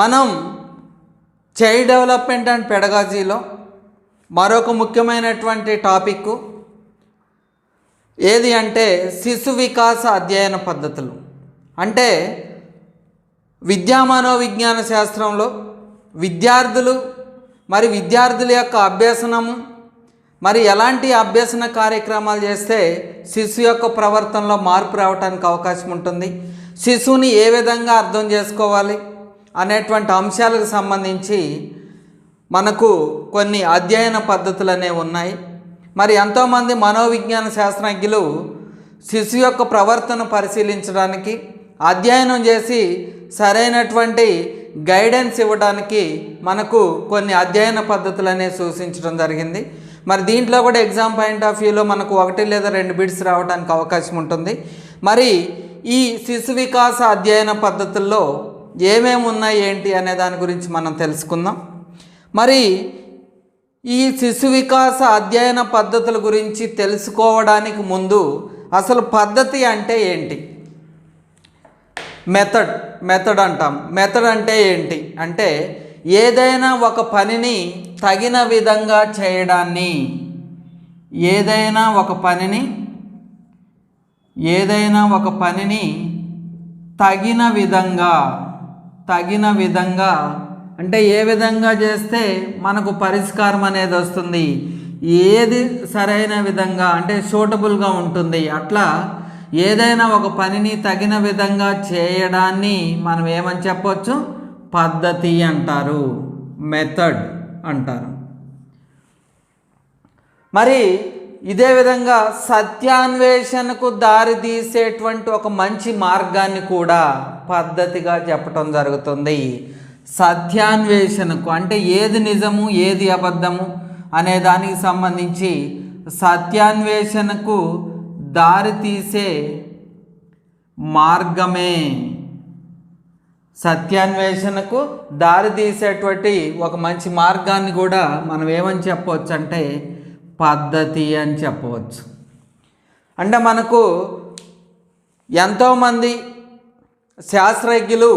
మనం child development and పెడగాజీలో మరొక ముఖ్యమైనటువంటి టాపిక్ ఏది అంటే శిశు వికాస అధ్యయన పద్ధతులు. అంటే విద్యా మనోవిజ్ఞాన శాస్త్రంలో విద్యార్థులు మరి విద్యార్థుల యొక్క అభ్యసనము మరి ఎలాంటి అభ్యసన కార్యక్రమాలు చేస్తే శిశు యొక్క ప్రవర్తనలో మార్పు రావడానికి అవకాశం ఉంటుంది. శిశువుని ఏ విధంగా అర్థం చేసుకోవాలి? అనేటువంటి అంశాలకు సంబంధించి మనకు కొన్ని అధ్యయన పద్ధతులు అనేవి ఉన్నాయి. మరి ఎంతోమంది మనోవిజ్ఞాన శాస్త్రజ్ఞులు శిశు యొక్క ప్రవర్తన పరిశీలించడానికి అధ్యయనం చేసి సరైనటువంటి గైడెన్స్ ఇవ్వడానికి మనకు కొన్ని అధ్యయన పద్ధతులు అనేవి సూచించడం జరిగింది. మరి దీంట్లో కూడా ఎగ్జామ్ పాయింట్ ఆఫ్ వ్యూలో మనకు ఒకటి లేదా రెండు బిడ్స్ రావడానికి అవకాశం ఉంటుంది. మరి ఈ శిశు వికాస అధ్యయన పద్ధతుల్లో ఏమేమి ఉన్నాయి ఏంటి అనే దాని గురించి మనం తెలుసుకుందాం. మరి ఈ శిశు వికాస అధ్యయన పద్ధతుల గురించి తెలుసుకోవడానికి ముందు అసలు పద్ధతి అంటే ఏంటి? మెథడ్ మెథడ్ అంటాం. మెథడ్ అంటే ఏంటి? అంటే ఏదైనా ఒక పనిని తగిన విధంగా చేయడాన్ని ఏదైనా ఒక పనిని ఏదైనా ఒక పనిని తగిన విధంగా తగిన విధంగా అంటే ఏ విధంగా చేస్తే మనకు పరిష్కారం అనేది వస్తుంది? ఏది సరైన విధంగా అంటే సూటబుల్గా ఉంటుంది? అట్లా ఏదైనా ఒక పనిని తగిన విధంగా చేయడాన్ని మనం ఏమని చెప్పొచ్చు? పద్ధతి అంటారు. మెథడ్ అంటారు. మరి ఇదే విధంగా సత్యాన్వేషణకు దారి తీసేటువంటి ఒక మంచి మార్గాన్ని కూడా పద్ధతిగా చెప్పటం జరుగుతుంది. సత్యాన్వేషణకు అంటే ఏది నిజము ఏది అబద్ధము అనే దానికి సంబంధించి సత్యాన్వేషణకు దారి తీసే మార్గమే. సత్యాన్వేషణకు దారి తీసేటువంటి ఒక మంచి మార్గాన్ని కూడా మనం ఏమని చెప్పవచ్చు అంటే పద్ధతి అని చెప్పవచ్చు. అంటే మనకు ఎంతోమంది శాస్త్రజ్ఞులు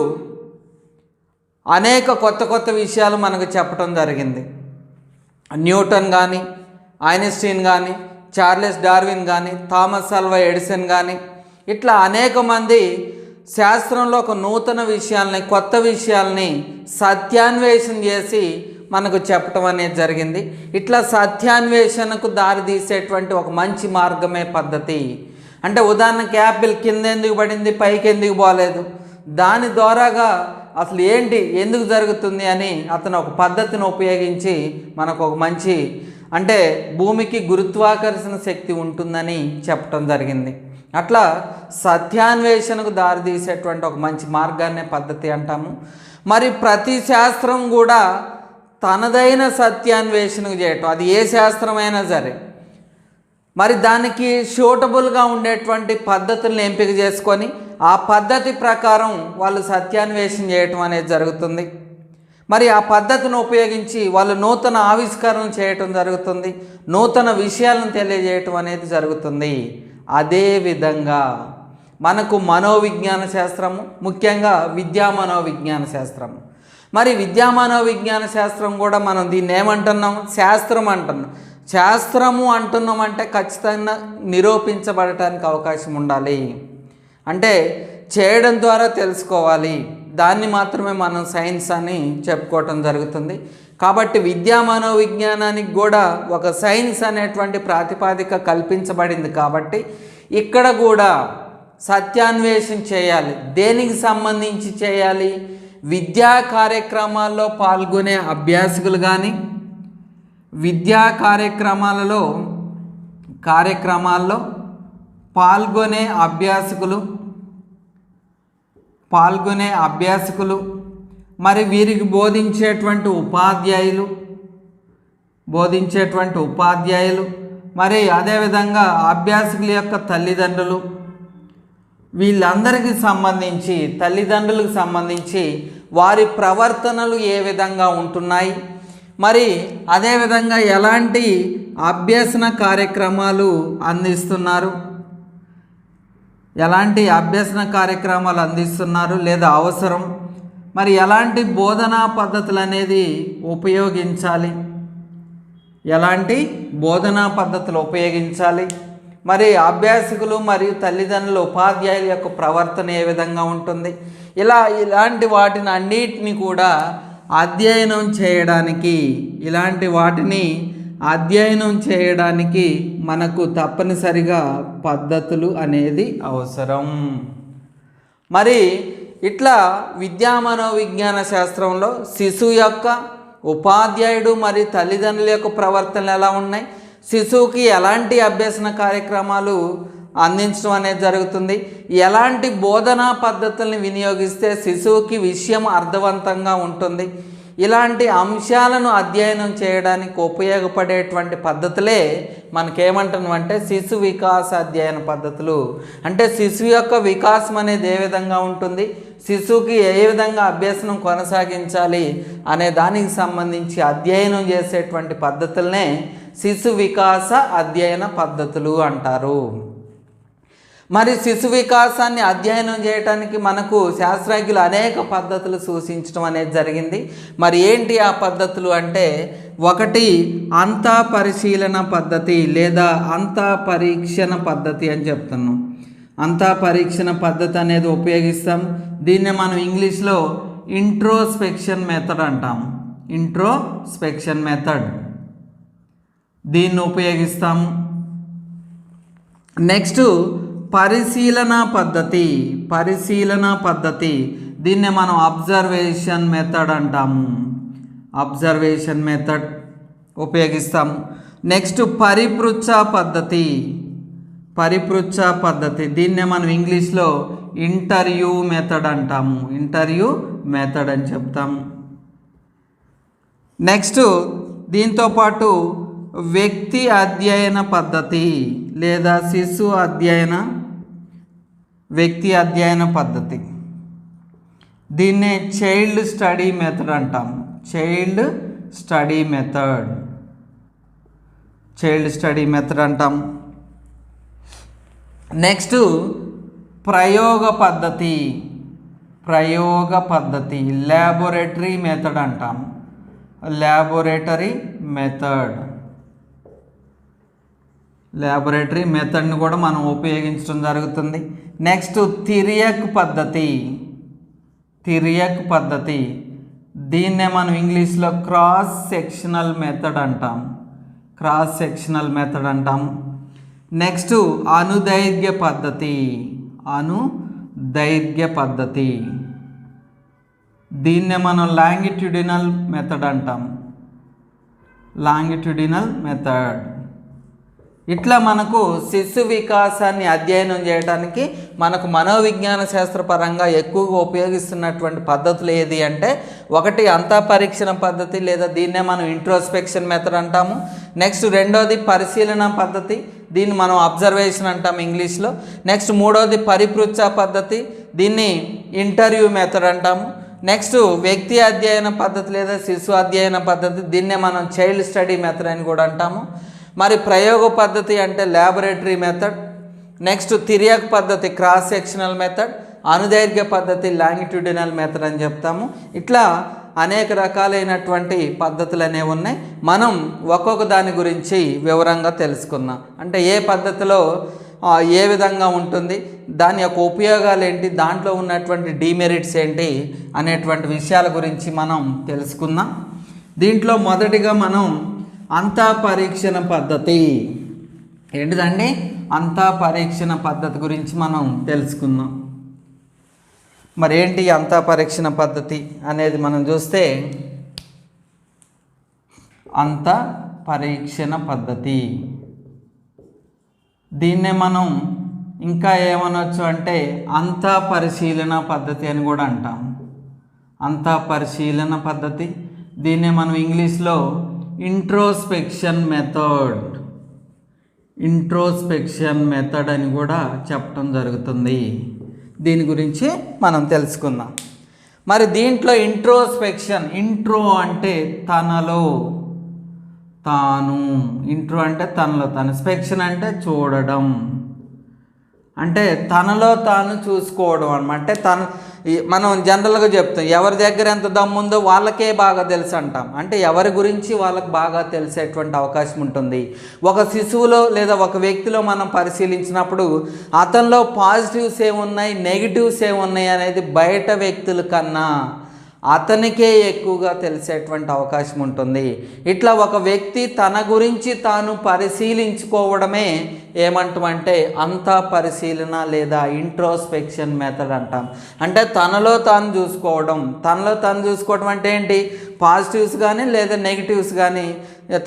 అనేక కొత్త కొత్త విషయాలు మనకు చెప్పడం జరిగింది. న్యూటన్ కానీ ఐన్స్టీన్ కానీ చార్లెస్ డార్విన్ కానీ థామస్ అల్వా ఎడిసన్ కానీ ఇట్లా అనేక మంది శాస్త్రంలో ఒక నూతన విషయాల్ని కొత్త విషయాల్ని సత్యాన్వేషణ చేసి మనకు చెప్పటం అనేది జరిగింది. ఇట్లా సత్యాన్వేషణకు దారి తీసేటువంటి ఒక మంచి మార్గమే పద్ధతి. అంటే ఉదాహరణకి యాపిల్ కింద ఎందుకు పడింది పైకి ఎందుకు పోలేదు? దాని ద్వారాగా అసలు ఏంటి ఎందుకు జరుగుతుంది అని అతను ఒక పద్ధతిని ఉపయోగించి మనకు ఒక మంచి అంటే భూమికి గురుత్వాకర్షణ శక్తి ఉంటుందని చెప్పటం జరిగింది. అట్లా సత్యాన్వేషణకు దారితీసేటువంటి ఒక మంచి మార్గాన్ని పద్ధతి అంటాము. మరి ప్రతి శాస్త్రం కూడా తనదైన సత్యాన్వేషణ చేయటం. అది ఏ శాస్త్రమైనా సరే. మరి దానికి సూటబుల్గా ఉండేటువంటి పద్ధతులను ఎంపిక చేసుకొని ఆ పద్ధతి ప్రకారం వాళ్ళు సత్యాన్వేషణ చేయటం అనేది జరుగుతుంది. మరి ఆ పద్ధతిని ఉపయోగించి వాళ్ళు నూతన ఆవిష్కరణలు చేయటం జరుగుతుంది. నూతన విషయాలను తెలియజేయటం అనేది జరుగుతుంది. అదే విధంగా మనకు మనోవిజ్ఞాన శాస్త్రము ముఖ్యంగా విద్యా మనోవిజ్ఞాన శాస్త్రము. మరి విద్యా మనోవిజ్ఞాన శాస్త్రం కూడా మనం దీన్ని ఏమంటున్నాం? శాస్త్రం అంటున్నాం. శాస్త్రము అంటున్నాం అంటే ఖచ్చితంగా నిరూపించబడటానికి అవకాశం ఉండాలి. అంటే చేయడం ద్వారా తెలుసుకోవాలి. దాన్ని మాత్రమే మనం సైన్స్ అని చెప్పుకోవటం జరుగుతుంది. కాబట్టి విద్యా మనోవిజ్ఞానానికి కూడా ఒక సైన్స్ అనేటువంటి ప్రాతిపాదిక కల్పించబడింది కాబట్టి ఇక్కడ కూడా సత్యాన్వేషణ చేయాలి. దేనికి సంబంధించి చేయాలి? విద్యా కార్యక్రమాల్లో పాల్గొనే అభ్యాసకులు కానీ విద్యా కార్యక్రమాలలో కార్యక్రమాల్లో పాల్గొనే అభ్యాసకులు పాల్గొనే అభ్యాసకులు మరి వీరికి బోధించేటువంటి ఉపాధ్యాయులు బోధించేటువంటి ఉపాధ్యాయులు మరి అదేవిధంగా అభ్యాసకుల యొక్క తల్లిదండ్రులు వీళ్ళందరికీ సంబంధించి తల్లిదండ్రులకు సంబంధించి వారి ప్రవర్తనలు ఏ విధంగా ఉంటున్నాయి? మరి అదేవిధంగా ఎలాంటి అభ్యసన కార్యక్రమాలు అందిస్తున్నారు? ఎలాంటి అభ్యసన కార్యక్రమాలు అందిస్తున్నారు లేదా అవసరం? మరి ఎలాంటి బోధనా పద్ధతులు అనేది ఉపయోగించాలి? ఎలాంటి బోధనా పద్ధతులు ఉపయోగించాలి? మరి అభ్యాసకులు మరియు తల్లిదండ్రులు ఉపాధ్యాయుల యొక్క ప్రవర్తన ఏ విధంగా ఉంటుంది? ఇలా ఇలాంటి వాటిని అన్నిటిని కూడా అధ్యయనం చేయడానికి ఇలాంటి వాటిని అధ్యయనం చేయడానికి మనకు తప్పనిసరిగా పద్ధతులు అనేది అవసరం. మరి ఇట్లా విద్యా మనోవిజ్ఞాన శాస్త్రంలో శిశువు యొక్క ఉపాధ్యాయుడు మరియు తల్లిదండ్రుల యొక్క ప్రవర్తనలు ఎలా ఉన్నాయి? శిశువుకి ఎలాంటి అభ్యసన కార్యక్రమాలు అందించడం అనేది జరుగుతుంది. ఎలాంటి బోధనా పద్ధతుల్ని వినియోగిస్తే శిశువుకి విషయం అర్థవంతంగా ఉంటుంది. ఇలాంటి అంశాలను అధ్యయనం చేయడానికి ఉపయోగపడేటువంటి పద్ధతులే మనకేమంటున్నామంటే శిశు వికాస అధ్యయన పద్ధతులు. అంటే శిశువు యొక్క వికాసం అనేది ఏ విధంగా ఉంటుంది? శిశువుకి ఏ విధంగా అభ్యసనం కొనసాగించాలి? అనే దానికి సంబంధించి అధ్యయనం చేసేటువంటి పద్ధతులనే శిశు వికాస అధ్యయన పద్ధతులు అంటారు. మరి శిశు వికాసాన్ని అధ్యయనం చేయడానికి మనకు శాస్త్రజ్ఞులు అనేక పద్ధతులు సూచించడం అనేది జరిగింది. మరి ఏంటి ఆ పద్ధతులు అంటే ఒకటి అంతా పరిశీలన పద్ధతి లేదా అంతా పరీక్షణ పద్ధతి అని చెప్తున్నాం. అంతా పరీక్షణ పద్ధతి అనేది ఉపయోగిస్తాం. దీన్నే మనం ఇంగ్లీష్లో ఇంట్రోస్పెక్షన్ మెథడ్ అంటాం. Introspection method. దీన్ని ఉపయోగిస్తాము. నెక్స్ట్ పరిశీలన పద్ధతి. పరిశీలన పద్ధతి. దీన్నే మనం అబ్జర్వేషన్ మెథడ్ అంటాము. అబ్జర్వేషన్ మెథడ్ ఉపయోగిస్తాము. నెక్స్ట్ పరిపృచ్ఛ పద్ధతి. పరిపృచ్ఛ పద్ధతి. దీన్నే మనం ఇంగ్లీష్లో ఇంటర్వ్యూ మెథడ్ అంటాము. ఇంటర్వ్యూ మెథడ్ అని చెప్తాము. నెక్స్ట్ దీంతో పాటు వ్యక్తి అధ్యయన పద్ధతి లేదా శిశు అధ్యయన వ్యక్తి అధ్యయన పద్ధతి. దీన్నే చైల్డ్ స్టడీ మెథడ్ అంటాం. Child study method. Child study method అంటాం. నెక్స్ట్ ప్రయోగ పద్ధతి. ప్రయోగ పద్ధతి. ల్యాబొరేటరీ మెథడ్ అంటాం. Laboratory method. ల్యాబొరేటరీ మెథడ్ని కూడా మనం ఉపయోగించడం జరుగుతుంది. నెక్స్ట్ తిరియక్ పద్ధతి. తిరియక్ పద్ధతి. దీన్నే మనం ఇంగ్లీష్లో క్రాస్ సెక్షనల్ మెథడ్ అంటాం. క్రాస్ సెక్షనల్ మెథడ్ అంటాం. నెక్స్ట్ అనుదైర్ఘ్య పద్ధతి. అనుదైర్ఘ్య పద్ధతి. దీన్నే మనం లాంగిట్యూడినల్ మెథడ్ అంటాం. లాంగిట్యూడినల్ మెథడ్ ఇట్లా మనకు శిశు వికాసాన్ని అధ్యయనం చేయడానికి మనకు మనోవిజ్ఞాన శాస్త్రపరంగా ఎక్కువగా ఉపయోగిస్తున్నటువంటి పద్ధతులు ఏది అంటే ఒకటి అంతా పరీక్షణ పద్ధతి లేదా దీన్నే మనం ఇంట్రోస్పెక్షన్ మెథడ్ అంటాము. నెక్స్ట్ రెండోది పరిశీలన పద్ధతి దీన్ని మనం అబ్జర్వేషన్ అంటాం ఇంగ్లీష్లో. నెక్స్ట్ మూడోది పరిపృచ్ఛ పద్ధతి దీన్ని ఇంటర్వ్యూ మెథడ్ అంటాము. నెక్స్ట్ వ్యక్తి అధ్యయన పద్ధతి లేదా శిశు అధ్యయన పద్ధతి దీన్నే మనం చైల్డ్ స్టడీ మెథడ్ అని కూడా అంటాము. మరి ప్రయోగ పద్ధతి అంటే ల్యాబొరేటరీ మెథడ్ నెక్స్ట్ తిరియక్ పద్ధతి క్రాస్ సెక్షనల్ మెథడ్ అనుదైర్ఘ్య పద్ధతి లాంగిట్యూడినల్ మెథడ్ అని చెప్తాము. ఇట్లా అనేక రకాలైనటువంటి పద్ధతులు అనేవి ఉన్నాయి. మనం ఒక్కొక్క దాని గురించి వివరంగా తెలుసుకుందాం. అంటే ఏ పద్ధతిలో ఏ విధంగా ఉంటుంది దాని యొక్క ఉపయోగాలు ఏంటి దాంట్లో ఉన్నటువంటి డీమెరిట్స్ ఏంటి అనేటువంటి విషయాల గురించి మనం తెలుసుకుందాం. దీంట్లో మొదటిగా మనం అంతా పరీక్షణ పద్ధతి. ఏంటిదండి? అంతా పరీక్షణ పద్ధతి గురించి మనం తెలుసుకుందాం. మరి ఏంటి అంతా పరీక్షణ పద్ధతి అనేది మనం చూస్తే అంత పరీక్షణ పద్ధతి. దీన్నే మనం ఇంకా ఏమనొచ్చు అంటే అంతా పరిశీలన పద్ధతి అని కూడా అంటాం. అంతా పరిశీలన పద్ధతి. దీన్నే మనం ఇంగ్లీష్లో ఇంట్రోస్పెక్షన్ మెథడ్ ఇంట్రోస్పెక్షన్ మెథడ్ అని కూడా చెప్పడం జరుగుతుంది. దీని గురించి మనం తెలుసుకుందాం. మరి దీంట్లో ఇంట్రోస్పెక్షన్ ఇంట్రో అంటే తనలో తాను. ఇంట్రో అంటే తనలో తాను. స్పెక్షన్ అంటే చూడడం. అంటే తనలో తాను చూసుకోవడం అనమాట అంటే తన మనం జనరల్గా చెప్తాం ఎవరి దగ్గర ఎంత దమ్ము ఉందో వాళ్ళకే బాగా తెలుసు అంటాం. అంటే ఎవరి గురించి వాళ్ళకి బాగా తెలిసేటువంటి అవకాశం ఉంటుంది. ఒక శిశువులో లేదా ఒక వ్యక్తిలో మనం పరిశీలించినప్పుడు అతనిలో పాజిటివ్స్ ఏమున్నాయి నెగిటివ్స్ ఏమున్నాయి అనేది బయట వ్యక్తుల కన్నా అతనికే ఎక్కువగా తెలిసేటువంటి అవకాశం ఉంటుంది. ఇట్లా ఒక వ్యక్తి తన గురించి తాను పరిశీలించుకోవడమే ఏమంటామంటే అంతా పరిశీలన లేదా ఇంట్రోస్పెక్షన్ మెథడ్ అంటాం. అంటే తనలో తాను చూసుకోవడం తనలో తాను చూసుకోవడం అంటే ఏంటి? పాజిటివ్స్ కానీ లేదా నెగిటివ్స్ కానీ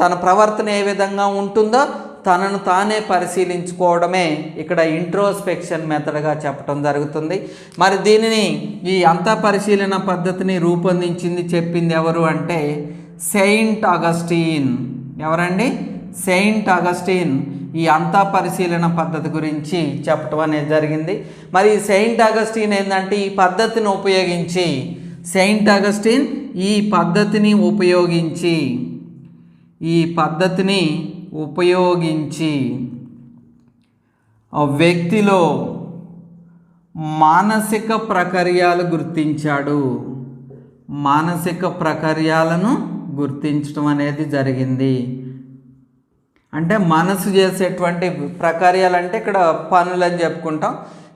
తన ప్రవర్తన ఏ విధంగా ఉంటుందో తనను తానే పరిశీలించుకోవడమే ఇక్కడ ఇంట్రోస్పెక్షన్ మెథడ్గా చెప్పడం జరుగుతుంది. మరి దీనిని ఈ అంత పరిశీలన పద్ధతిని రూపొందించింది చెప్పింది ఎవరు అంటే సెయింట్ అగస్టీన్. ఎవరండి? సెయింట్ అగస్టీన్ ఈ అంతా పరిశీలన పద్ధతి గురించి చెప్పడం అనేది జరిగింది. మరి ఈ సెయింట్ అగస్టీన్ ఏంటంటే ఈ పద్ధతిని ఉపయోగించి సెయింట్ అగస్టీన్ ఈ పద్ధతిని ఉపయోగించి ఈ పద్ధతిని ఉపయోగించి ఆ వ్యక్తిలో మానసిక ప్రకర్యాలు గుర్తించాడు. మానసిక ప్రకర్యాలను గుర్తించడం అనేది జరిగింది. అంటే మనసు చేసేటువంటి ప్రకార్యాలు అంటే ఇక్కడ పనులు అని చెప్పుకుంటాం.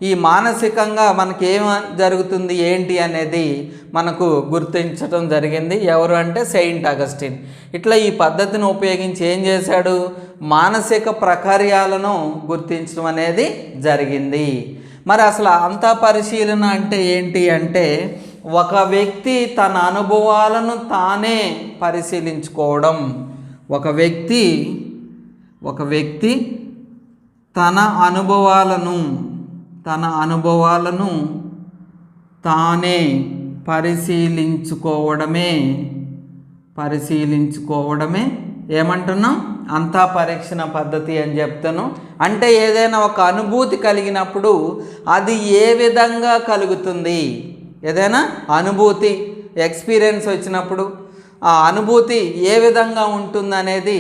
ఈ మానసికంగా మనకి ఏం జరుగుతుంది ఏంటి అనేది మనకు గుర్తించడం జరిగింది. ఎవరు అంటే సెయింట్ అగస్టిన్. ఇట్లా ఈ పద్ధతిని ఉపయోగించి ఏం చేశాడు? మానసిక ప్రకార్యాలను గుర్తించడం అనేది జరిగింది. మరి అసలు అంతా పరిశీలన అంటే ఏంటి అంటే ఒక వ్యక్తి తన అనుభవాలను తానే పరిశీలించుకోవడం. ఒక వ్యక్తి ఒక వ్యక్తి తన అనుభవాలను తన అనుభవాలను తానే పరిశీలించుకోవడమే పరిశీలించుకోవడమే ఏమంటున్నాం? అంతా పరీక్షణ పద్ధతి అని చెప్తాను. అంటే ఏదైనా ఒక అనుభూతి కలిగినప్పుడు అది ఏ విధంగా కలుగుతుంది? ఏదైనా అనుభూతి ఎక్స్పీరియన్స్ వచ్చినప్పుడు ఆ అనుభూతి ఏ విధంగా ఉంటుందనేది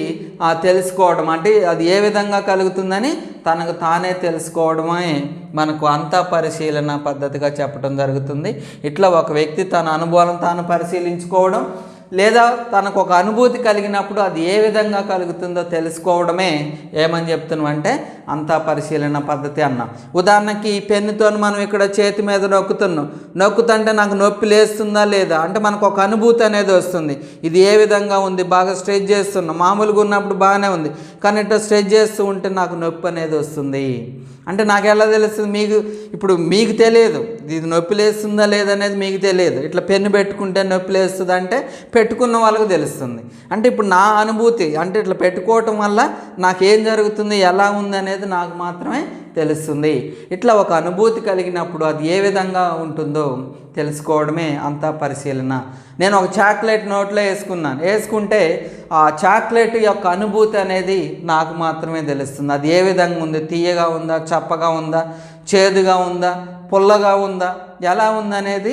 తెలుసుకోవడం. అంటే అది ఏ విధంగా కలుగుతుందని తనకు తానే తెలుసుకోవడమే మనకు అంతా పరిశీలన పద్ధతిగా చెప్పడం జరుగుతుంది. ఇట్లా ఒక వ్యక్తి తన అనుభవాలను తాను పరిశీలించుకోవడం లేదా తనకు ఒక అనుభూతి కలిగినప్పుడు అది ఏ విధంగా కలుగుతుందో తెలుసుకోవడమే ఏమని చెప్తున్నాం అంటే అంతా పరిశీలన పద్ధతి అన్న. ఉదాహరణకి ఈ పెన్నుతో మనం ఇక్కడ చేతి మీద నొక్కుతున్నాం. నొక్కుతుంటే నాకు నొప్పి లేస్తుందా లేదా? అంటే మనకు ఒక అనుభూతి అనేది వస్తుంది. ఇది ఏ విధంగా ఉంది? బాగా స్ట్రెచ్ చేస్తున్నాం. మామూలుగా ఉన్నప్పుడు బాగానే ఉంది. కానీ ఇట్లా స్ట్రెచ్ చేస్తూ ఉంటే నాకు నొప్పి అనేది వస్తుంది. అంటే నాకు ఎలా తెలుస్తుంది? మీకు ఇప్పుడు మీకు తెలియదు. ఇది నొప్పి లేస్తుందా లేదనేది మీకు తెలియదు. ఇట్లా పెన్ను పెట్టుకుంటే నొప్పి లేస్తుంది అంటే పెట్టుకున్న వాళ్ళకి తెలుస్తుంది. అంటే ఇప్పుడు నా అనుభూతి అంటే ఇట్లా పెట్టుకోవటం వల్ల నాకేం జరుగుతుంది ఎలా ఉంది అనేది నాకు మాత్రమే తెలుస్తుంది. ఇట్లా ఒక అనుభూతి కలిగినప్పుడు అది ఏ విధంగా ఉంటుందో తెలుసుకోవడమే అంతా పరిశీలన. నేను ఒక చాక్లెట్ నోట్లో వేసుకున్నాను. వేసుకుంటే ఆ చాక్లెట్ యొక్క అనుభూతి అనేది నాకు మాత్రమే తెలుస్తుంది. అది ఏ విధంగా ఉంది? తీయగా ఉందా? చప్పగా ఉందా? చేదుగా ఉందా? పుల్లగా ఉందా? ఎలా ఉందనేది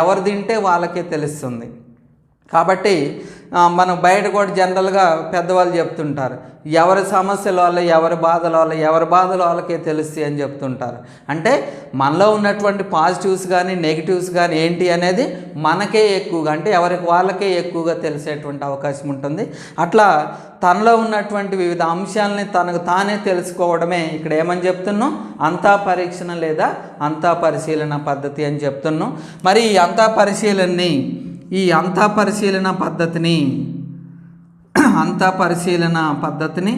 ఎవరు తింటే వాళ్ళకే తెలుస్తుంది. కాబట్టి మనం బయట కూడా జనరల్గా పెద్దవాళ్ళు చెప్తుంటారు ఎవరి సమస్యల వల్ల ఎవరి బాధల వల్ల ఎవరి బాధల వాళ్ళకే తెలుస్తాయి అని చెప్తుంటారు. అంటే మనలో ఉన్నటువంటి పాజిటివ్స్ కానీ నెగిటివ్స్ కానీ ఏంటి అనేది మనకే ఎక్కువగా అంటే ఎవరికి వాళ్ళకే ఎక్కువగా తెలిసేటువంటి అవకాశం ఉంటుంది. అట్లా తనలో ఉన్నటువంటి వివిధ అంశాలని తనకు తానే తెలుసుకోవడమే ఇక్కడ ఏమని చెప్తున్నాం? అంతా పరీక్షణ లేదా అంతా పరిశీలన పద్ధతి అని చెప్తున్నాం. మరి ఈ అంతా పరిశీలనని ఈ అంతా పరిశీలన పద్ధతిని అంతా పరిశీలన పద్ధతిని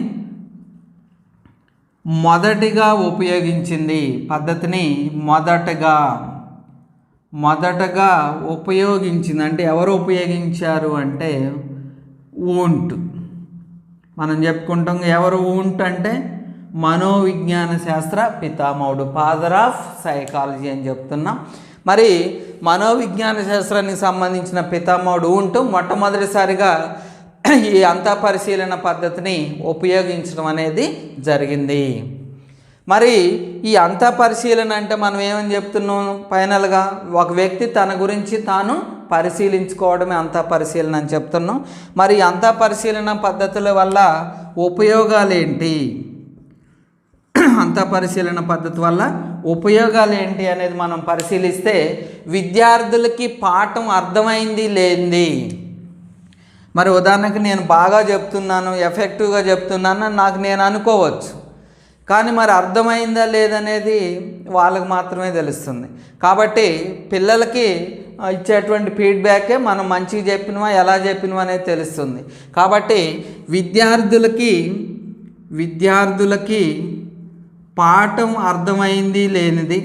మొదటిగా ఉపయోగించింది పద్ధతిని మొదటగా మొదటగా ఉపయోగించింది అంటే ఎవరు ఉపయోగించారు అంటే ఊంట్. మనం చెప్పుకుంటాం ఎవరు ఊంట్ అంటే మనోవిజ్ఞాన శాస్త్ర పితామహుడు ఫాదర్ ఆఫ్ సైకాలజీ అని చెప్తున్నాం. మరి మనోవిజ్ఞాన శాస్త్రానికి సంబంధించిన పితామహుడు ఉంటూ మొట్టమొదటిసారిగా ఈ అంతా పరిశీలన పద్ధతిని ఉపయోగించడం అనేది జరిగింది. మరి ఈ అంతా పరిశీలన అంటే మనం ఏమని చెప్తున్నాం? ఫైనల్గా ఒక వ్యక్తి తన గురించి తాను పరిశీలించుకోవడమే అంతా పరిశీలన అని చెప్తున్నాం. మరి అంతా పరిశీలన పద్ధతుల వల్ల ఉపయోగాలు ఏంటి అంతా పరిశీలన పద్ధతి వల్ల ఉపయోగాలు ఏంటి అనేది మనం పరిశీలిస్తే విద్యార్థులకి పాఠం అర్థమైంది లేనిది మరి ఉదాహరణకి నేను బాగా చెప్తున్నాను ఎఫెక్టివ్గా చెప్తున్నాను అని నాకు నేను అనుకోవచ్చు. కానీ మరి అర్థమైందా లేదనేది వాళ్ళకి మాత్రమే తెలుస్తుంది. కాబట్టి పిల్లలకి ఇచ్చేటువంటి ఫీడ్బ్యాకే మనం మంచిగా చెప్పినవా ఎలా చెప్పినవా అనేది తెలుస్తుంది. కాబట్టి విద్యార్థులకి విద్యార్థులకి పాఠం అర్థమైంది లేనిది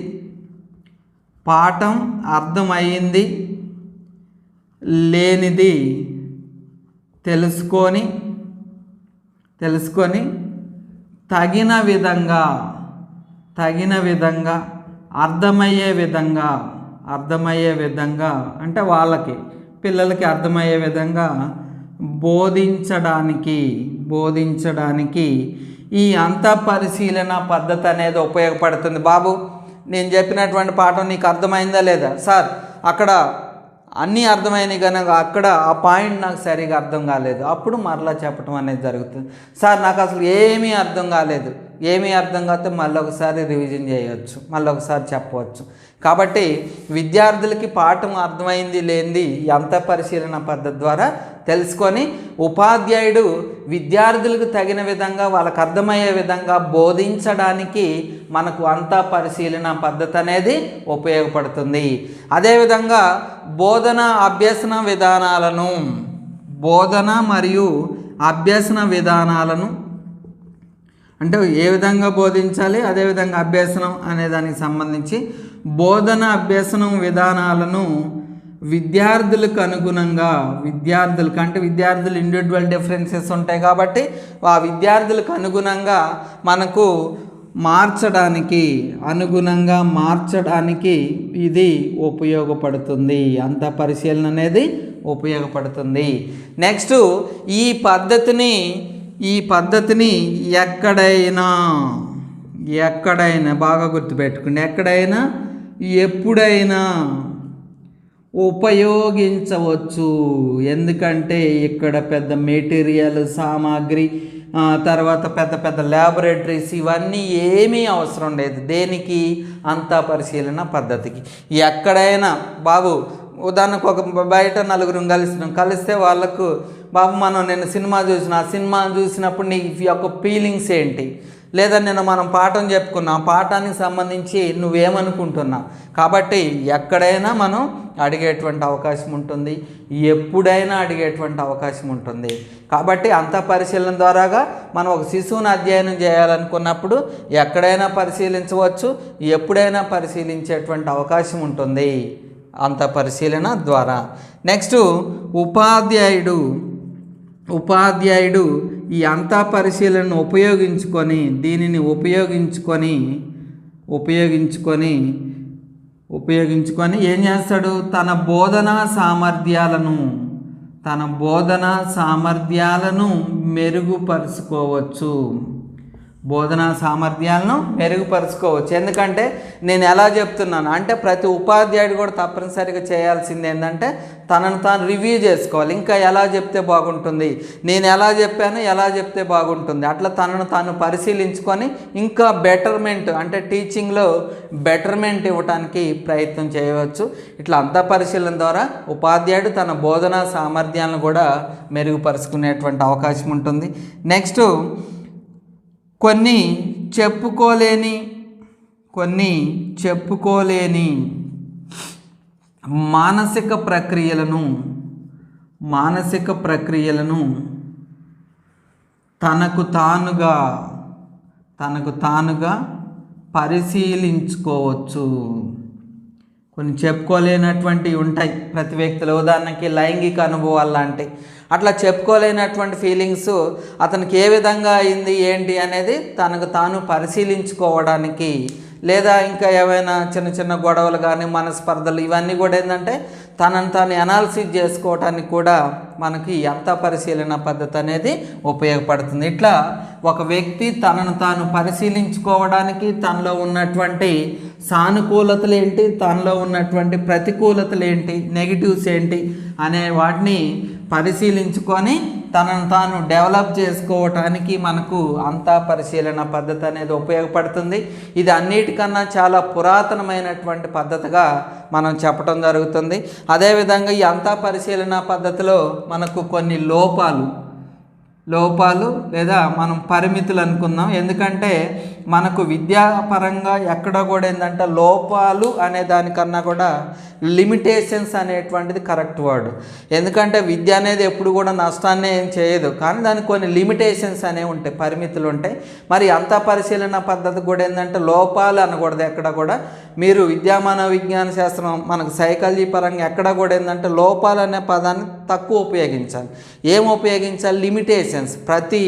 పాఠం అర్థమైంది లేనిది తెలుసుకొని తెలుసుకొని తగిన విధంగా తగిన విధంగా అర్థమయ్యే విధంగా అర్థమయ్యే విధంగా అంటే వాళ్ళకి పిల్లలకి అర్థమయ్యే విధంగా బోధించడానికి బోధించడానికి ఈ అంత పరిశీలన పద్ధతి అనేది ఉపయోగపడుతుంది. బాబు నేను చెప్పినటువంటి పాఠం నీకు అర్థమైందా లేదా? సార్ అక్కడ అన్నీ అర్థమైనవి కనుక అక్కడ ఆ పాయింట్ నాకు సరిగా అర్థం కాలేదు. అప్పుడు మరలా చెప్పడం అనేది జరుగుతుంది. సార్ నాకు అసలు ఏమీ అర్థం కాలేదు. ఏమీ అర్థం కాకపోతే మళ్ళీ ఒకసారి రివిజన్ చేయవచ్చు మళ్ళీ ఒకసారి చెప్పవచ్చు. కాబట్టి విద్యార్థులకి పాఠం అర్థమైంది లేనిది ఎంత అంత పరిశీలన పద్ధతి ద్వారా తెలుసుకొని ఉపాధ్యాయుడు విద్యార్థులకు తగిన విధంగా వాళ్ళకు అర్థమయ్యే విధంగా బోధించడానికి మనకు అంతా పరిశీలన పద్ధతి అనేది ఉపయోగపడుతుంది. అదేవిధంగా బోధన అభ్యసన విధానాలను బోధన మరియు అభ్యసన విధానాలను అంటే ఏ విధంగా బోధించాలి అదేవిధంగా అభ్యసనం అనే దానికి సంబంధించి బోధన అభ్యసనం విధానాలను విద్యార్థులకు అనుగుణంగా విద్యార్థులకు అంటే విద్యార్థులు ఇండివిజువల్ డిఫరెన్సెస్ ఉంటాయి కాబట్టి ఆ విద్యార్థులకు అనుగుణంగా మనకు మార్చడానికి అనుగుణంగా మార్చడానికి ఇది ఉపయోగపడుతుంది. అంత పరిశీలన అనేది ఉపయోగపడుతుంది. నెక్స్ట్ ఈ పద్ధతిని ఈ పద్ధతిని ఎక్కడైనా ఎక్కడైనా బాగా గుర్తుపెట్టుకోండి. ఎక్కడైనా ఎప్పుడైనా ఉపయోగించవచ్చు. ఎందుకంటే ఇక్కడ పెద్ద మెటీరియల్ సామాగ్రి తర్వాత పెద్ద పెద్ద ల్యాబొరేటరీస్ ఇవన్నీ ఏమీ అవసరం లేదు. దేనికి? అంతా పరిశీలన పద్ధతికి. ఎక్కడైనా బాబు ఉదాహరణకు ఒక బయట నలుగురు కలిసినాం. కలిస్తే వాళ్ళకు బాబు మనం నేను సినిమా చూసిన ఆ సినిమా చూసినప్పుడు నీ యొక్క ఫీలింగ్స్ ఏంటి? లేదా నిన్న మనం పాఠం చెప్పుకున్నాం. పాఠానికి సంబంధించి నువ్వేమనుకుంటున్నా? కాబట్టి ఎక్కడైనా మనం అడిగేటువంటి అవకాశం ఉంటుంది. ఎప్పుడైనా అడిగేటువంటి అవకాశం ఉంటుంది. కాబట్టి అంత పరిశీలన ద్వారాగా మనం ఒక శిశువుని అధ్యయనం చేయాలనుకున్నప్పుడు ఎక్కడైనా పరిశీలించవచ్చు. ఎప్పుడైనా పరిశీలించేటువంటి అవకాశం ఉంటుంది. అంత పరిశీలన ద్వారా. నెక్స్ట్ ఉపాధ్యాయుడు ఉపాధ్యాయుడు ఈ అంతా పరిశీలనను ఉపయోగించుకొని దీనిని ఉపయోగించుకొని ఉపయోగించుకొని ఉపయోగించుకొని ఏం చేస్తాడు? తన బోధనా సామర్థ్యాలను తన బోధనా సామర్థ్యాలను మెరుగుపరుచుకోవచ్చు. బోధనా సామర్థ్యాలను మెరుగుపరుచుకోవచ్చు. ఎందుకంటే నేను ఎలా చెప్తున్నాను? అంటే ప్రతి ఉపాధ్యాయుడు కూడా తప్పనిసరిగా చేయాల్సింది ఏంటంటే తనను తాను రివ్యూ చేసుకోవాలి. ఇంకా ఎలా చెప్తే బాగుంటుంది? నేను ఎలా చెప్పాను ఎలా చెప్తే బాగుంటుంది? అట్లా తనను తాను పరిశీలించుకొని ఇంకా బెటర్మెంట్ అంటే టీచింగ్లో బెటర్మెంట్ ఇవ్వడానికి ప్రయత్నం చేయవచ్చు. ఇట్లా అంతా పరిశీలన ద్వారా ఉపాధ్యాయుడు తన బోధనా సామర్థ్యాలను కూడా మెరుగుపరుచుకునేటువంటి అవకాశం ఉంటుంది. నెక్స్ట్ కొన్ని చెప్పుకోలేని కొన్ని చెప్పుకోలేని మానసిక ప్రక్రియలను మానసిక ప్రక్రియలను తనకు తానుగా తనకు తానుగా పరిశీలించుకోవచ్చు. కొన్ని చెప్పుకోలేనటువంటివి ఉంటాయి ప్రతి వ్యక్తులు. ఉదాహరణకి లైంగిక అనుభవాలు లాంటి అట్లా చెప్పుకోలేనటువంటి ఫీలింగ్స్ అతనికి ఏ విధంగా అయింది ఏంటి అనేది తనకు తాను పరిశీలించుకోవడానికి లేదా ఇంకా ఏవైనా చిన్న చిన్న గొడవలు కానీ మనస్పర్ధలు ఇవన్నీ కూడా ఏంటంటే తనను తాను అనాలిసిస్ చేసుకోవడానికి కూడా మనకి ఎంత పరిశీలన పద్ధతి అనేది ఉపయోగపడుతుంది. ఇట్లా ఒక వ్యక్తి తనను తాను పరిశీలించుకోవడానికి తనలో ఉన్నటువంటి సానుకూలతలు ఏంటి తనలో ఉన్నటువంటి ప్రతికూలతలు ఏంటి నెగిటివ్స్ ఏంటి అనే వాటిని పరిశీలించుకొని తనను తాను డెవలప్ చేసుకోవటానికి మనకు అంతా పరిశీలన పద్ధతి అనేది ఉపయోగపడుతుంది. ఇది అన్నిటికన్నా చాలా పురాతనమైనటువంటి పద్ధతిగా మనం చెప్పడం జరుగుతుంది. అదేవిధంగా ఈ అంతా పరిశీలన పద్ధతిలో మనకు కొన్ని లోపాలు లోపాలు లేదా మనం పరిమితులు అనుకుందాం. ఎందుకంటే మనకు విద్యాపరంగా ఎక్కడ కూడా ఏంటంటే లోపాలు అనే దానికన్నా కూడా లిమిటేషన్స్ అనేటువంటిది కరెక్ట్ వర్డ్. ఎందుకంటే విద్య అనేది ఎప్పుడు కూడా నష్టాన్ని ఏం చేయదు. కానీ దానికి కొన్ని లిమిటేషన్స్ అనేవి ఉంటాయి పరిమితులు ఉంటాయి. మరి అంత పరిశీలన పద్ధతి కూడా ఏంటంటే లోపాలు అనకూడదు ఎక్కడ కూడా. మీరు విద్యామాన విజ్ఞాన శాస్త్రం మనకు సైకాలజీ పరంగా ఎక్కడ కూడా ఏంటంటే లోపాలు అనే పదాన్ని తక్కువ ఉపయోగించాలి. ఏం ఉపయోగించాలి? లిమిటేషన్స్. ప్రతి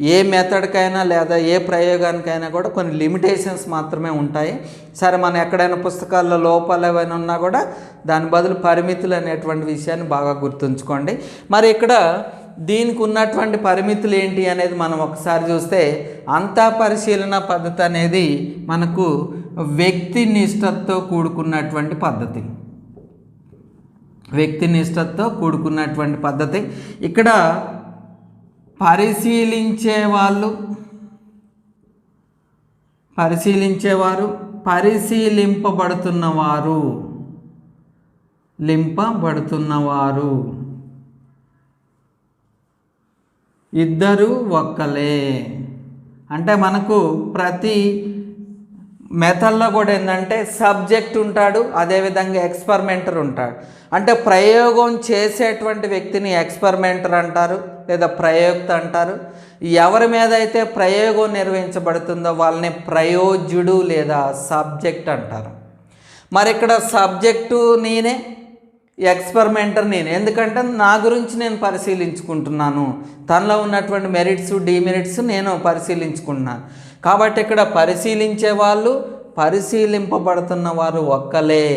ఏ మెథడ్కైనా లేదా ఏ ప్రయోగానికైనా కూడా కొన్ని లిమిటేషన్స్ మాత్రమే ఉంటాయి. సరే మనం ఎక్కడైనా పుస్తకాల్లో లోపాలు ఏవైనా ఉన్నా కూడా దాని బదులు పరిమితులు అనేటువంటి విషయాన్ని బాగా గుర్తుంచుకోండి. మరి ఇక్కడ దీనికి ఉన్నటువంటి పరిమితులు ఏంటి అనేది మనం ఒకసారి చూస్తే అంతా పరిశీలన పద్ధతి అనేది మనకు వ్యక్తి నిష్టతో కూడుకున్నటువంటి పద్ధతి. వ్యక్తి నిష్టతో కూడుకున్నటువంటి పద్ధతి. ఇక్కడ పరిశీలించే వాళ్ళు పరిశీలించేవారు పరిశీలింపబడుతున్నవారు లింపబడుతున్నవారు. ఇద్దరు ఒక్కలే. అంటే మనకు ప్రతి మెథడ్లో కూడా ఏంటంటే సబ్జెక్ట్ ఉంటాడు అదేవిధంగా ఎక్స్పెరిమెంటర్ ఉంటాడు. అంటే ప్రయోగం చేసేటువంటి వ్యక్తిని ఎక్స్పెరిమెంటర్ అంటారు లేదా ప్రయోక్త అంటారు. ఎవరి మీద అయితే ప్రయోగం నిర్వహించబడుతుందో వాళ్ళని ప్రయోజ్యుడు లేదా సబ్జెక్ట్ అంటారు. మరి ఇక్కడ సబ్జెక్టు నేనే ఎక్స్పెరిమెంటర్ నేను. ఎందుకంటే నా గురించి నేను పరిశీలించుకుంటున్నాను. తనలో ఉన్నటువంటి మెరిట్స్ డిమెరిట్స్ నేను పరిశీలించుకుంటున్నాను. కాబట్టి ఇక్కడ పరిశీలించే వాళ్ళు పరిశీలింపబడుతున్న వారు ఒక్కలే.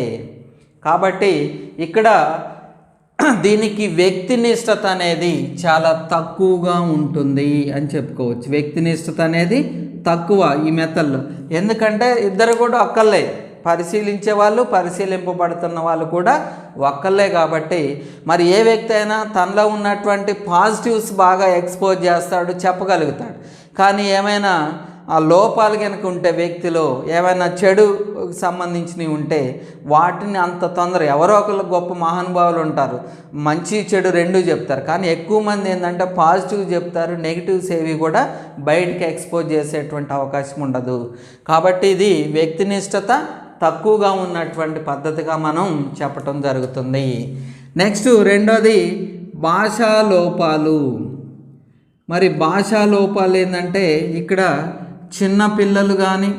కాబట్టి ఇక్కడ దీనికి వ్యక్తినిష్టత అనేది చాలా తక్కువగా ఉంటుంది అని చెప్పుకోవచ్చు. వ్యక్తినిష్టత అనేది తక్కువ ఈ మెథడ్లో ఎందుకంటే ఇద్దరు కూడా ఒక్కలే పరిశీలించే వాళ్ళు పరిశీలింపబడుతున్న వాళ్ళు కూడా ఒక్కళ్ళే కాబట్టి మరి ఏ వ్యక్తి అయినా తనలో ఉన్నటువంటి పాజిటివ్స్ బాగా ఎక్స్పోజ్ చేస్తాడు చెప్పగలుగుతాడు. కానీ ఏమైనా ఆ లోపాలు కనుక ఉంటే వ్యక్తిలో ఏమైనా చెడు సంబంధించినవి ఉంటే వాటిని అంత తొందర ఎవరో ఒకరు గొప్ప మహానుభావులు ఉంటారు మంచి చెడు రెండు చెప్తారు. కానీ ఎక్కువ మంది ఏంటంటే పాజిటివ్ చెప్తారు నెగిటివ్స్ ఏవి కూడా బయటికి ఎక్స్పోజ్ చేసేటువంటి అవకాశం ఉండదు. కాబట్టి ఇది వ్యక్తినిష్టత తక్కువగా ఉన్నటువంటి పద్ధతిగా మనం చెప్పటం జరుగుతుంది. నెక్స్ట్ రెండోది భాషా లోపాలు. మరి భాషా లోపాలు ఏంటంటే ఇక్కడ చిన్న పిల్లలు కానీ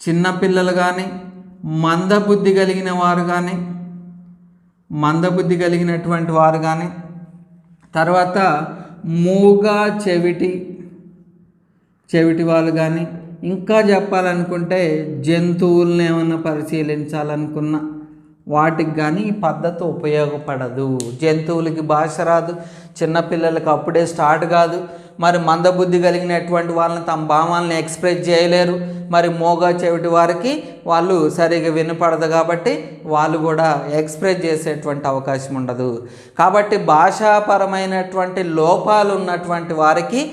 చిన్నపిల్లలు కానీ మందబుద్ధి కలిగిన వారు కానీ మందబుద్ధి కలిగినటువంటి వారు కానీ తర్వాత మూగ చెవిటి చెవిటి వాళ్ళు కానీ ఇంకా చెప్పాలనుకుంటే జంతువులను ఏమైనా పరిశీలించాలనుకున్న వాటికి కానీ ఈ పద్ధతి ఉపయోగపడదు. జంతువులకి భాష రాదు. చిన్నపిల్లలకి అప్పుడే స్టార్ట్ కాదు. మరి మందబుద్ధి కలిగినటువంటి వాళ్ళని తమ భావాలను ఎక్స్ప్రెస్ చేయలేరు. మరి మోగా చెవిటి వారికి వాళ్ళు సరిగా వినపడదు కాబట్టి వాళ్ళు కూడా ఎక్స్ప్రెస్ చేసేటువంటి అవకాశం ఉండదు. కాబట్టి భాషాపరమైనటువంటి లోపాలు ఉన్నటువంటి వారికి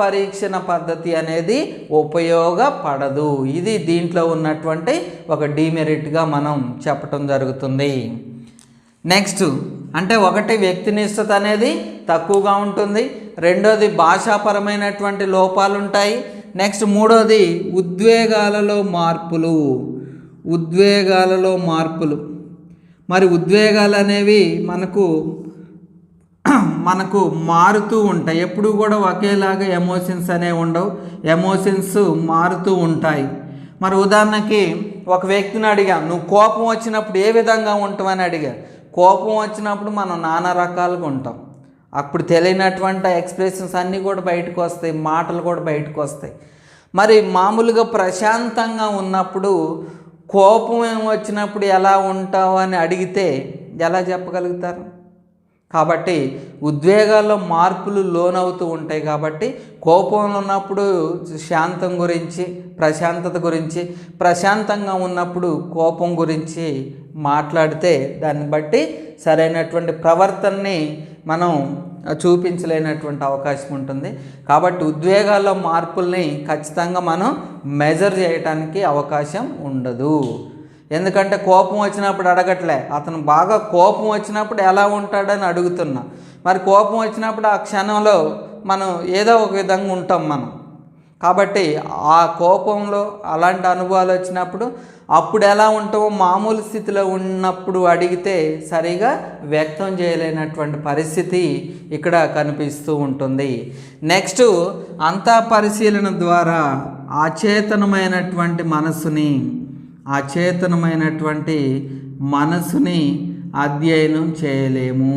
పరీక్షణ పద్ధతి అనేది ఉపయోగపడదు. ఇది దీంట్లో ఉన్నటువంటి ఒక డిమెరిట్గా మనం చెప్పటం జరుగుతుంది. నెక్స్ట్ అంటే ఒకటి వ్యక్తినిష్టత అనేది తక్కువగా ఉంటుంది. రెండోది భాషాపరమైనటువంటి లోపాలు ఉంటాయి నెక్స్ట్ మూడోది ఉద్వేగాలలో మార్పులు. ఉద్వేగాలలో మార్పులు. మరి ఉద్వేగాలు అనేవి మనకు మనకు మారుతూ ఉంటాయి. ఎప్పుడు కూడా ఒకేలాగా ఎమోషన్స్ అనేవి ఉండవు. ఎమోషన్స్ మారుతూ ఉంటాయి. మరి ఉదాహరణకి ఒక వ్యక్తిని అడిగా నువ్వు కోపం వచ్చినప్పుడు ఏ విధంగా ఉంటావని అడిగా. కోపం వచ్చినప్పుడు మనం నానా రకాలుగా ఉంటాం. అప్పుడు తెలియనటువంటి ఎక్స్ప్రెషన్స్ అన్నీ కూడా బయటకు వస్తాయి. మాటలు కూడా బయటకు వస్తాయి. మరి మామూలుగా ప్రశాంతంగా ఉన్నప్పుడు కోపం ఏం వచ్చినప్పుడు ఎలా ఉంటావు అని అడిగితే ఎలా చెప్పగలుగుతారు? కాబట్టి ఉద్వేగాల్లో మార్పులు లోనవుతూ ఉంటాయి కాబట్టి కోపంలో ఉన్నప్పుడు శాంతం గురించి ప్రశాంతత గురించి ప్రశాంతంగా ఉన్నప్పుడు కోపం గురించి మాట్లాడితే దాన్ని బట్టి సరైనటువంటి ప్రవర్తనని మనం చూపించలేనటువంటి అవకాశం ఉంటుంది. కాబట్టి ఉద్వేగాల్లో మార్పుల్ని ఖచ్చితంగా మనం మెజర్ చేయటానికి అవకాశం ఉండదు. ఎందుకంటే కోపం వచ్చినప్పుడు అడగట్లే. అతను బాగా కోపం వచ్చినప్పుడు ఎలా ఉంటాడని అడుగుతున్నా. మరి కోపం వచ్చినప్పుడు ఆ క్షణంలో మనం ఏదో ఒక విధంగా ఉంటాం మనం. కాబట్టి ఆ కోపంలో అలాంటి అనుభవాలు వచ్చినప్పుడు అప్పుడు ఎలా ఉంటామో మామూలు స్థితిలో ఉన్నప్పుడు అడిగితే సరిగా వ్యక్తం చేయలేనటువంటి పరిస్థితి ఇక్కడ కనిపిస్తూ ఉంటుంది. నెక్స్ట్ అంతా పరిశీలన ద్వారా అచేతనమైనటువంటి మనసుని అచేతనమైనటువంటి మనసుని అధ్యయనం చేయలేము.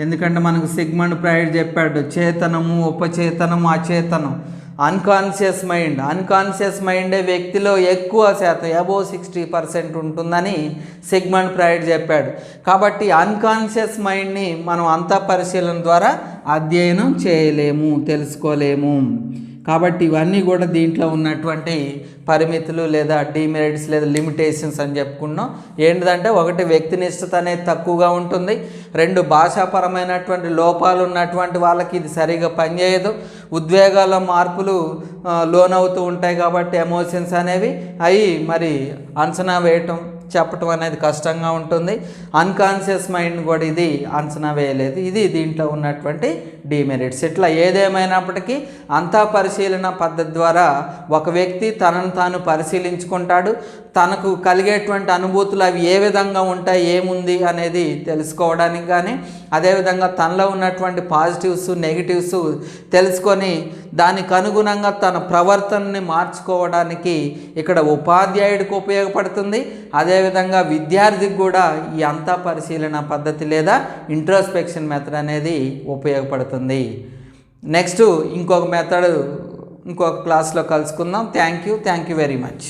ఎందుకంటే మనకు సిగ్మండ్ ప్రైడ్ చెప్పాడు చేతనము ఉపచేతనము అచేతనం. అన్కాన్షియస్ మైండ్ అన్కాన్షియస్ మైండే వ్యక్తిలో ఎక్కువ శాతం అబోవ్ సిక్స్టీ పర్సెంట్ ఉంటుందని సిగ్మండ్ ప్రైడ్ చెప్పాడు. కాబట్టి అన్కాన్షియస్ మైండ్ని మనం అంతా పరిశీలన ద్వారా అధ్యయనం చేయలేము తెలుసుకోలేము. కాబట్టి ఇవన్నీ కూడా దీంట్లో ఉన్నటువంటి పరిమితులు లేదా డిమెరిట్స్ లేదా లిమిటేషన్స్ అని చెప్పుకున్నాం. ఏంటిదంటే ఒకటి వ్యక్తినిష్టత అనేది తక్కువగా ఉంటుంది. రెండు భాషాపరమైనటువంటి లోపాలు ఉన్నటువంటి వాళ్ళకి ఇది సరిగా పనిచేయదు. ఉద్వేగాల మార్పులు లోనవుతూ ఉంటాయి కాబట్టి ఎమోషన్స్ అనేవి అవి మరి అంచనా వేయటం చెప్పటం అనేది కష్టంగా ఉంటుంది. అన్కాన్షియస్ మైండ్ కూడా ఇది అంచనా వేయలేదు. ఇది దీంట్లో ఉన్నటువంటి డిమెరిట్స్ ఇట్లా ఏదేమైనప్పటికీ అంతా పరిశీలన పద్ధతి ద్వారా ఒక వ్యక్తి తనను తాను పరిశీలించుకుంటాడు. తనకు కలిగేటువంటి అనుభూతులు అవి ఏ విధంగా ఉంటాయి ఏముంది అనేది తెలుసుకోవడానికి కానీ అదేవిధంగా తనలో ఉన్నటువంటి పాజిటివ్స్ నెగిటివ్స్ తెలుసుకొని దానికి అనుగుణంగా తన ప్రవర్తనని మార్చుకోవడానికి ఇక్కడ ఉపాధ్యాయుడికి ఉపయోగపడుతుంది. అదే అదేవిధంగా విద్యార్థికి కూడా ఈ అంతా పరిశీలన పద్ధతి లేదా ఇంట్రోస్పెక్షన్ మెథడ్ అనేది ఉపయోగపడుతుంది. నెక్స్ట్ ఇంకొక మెథడ్ ఇంకొక క్లాస్లో కలుసుకుందాం. Thank you thank you very much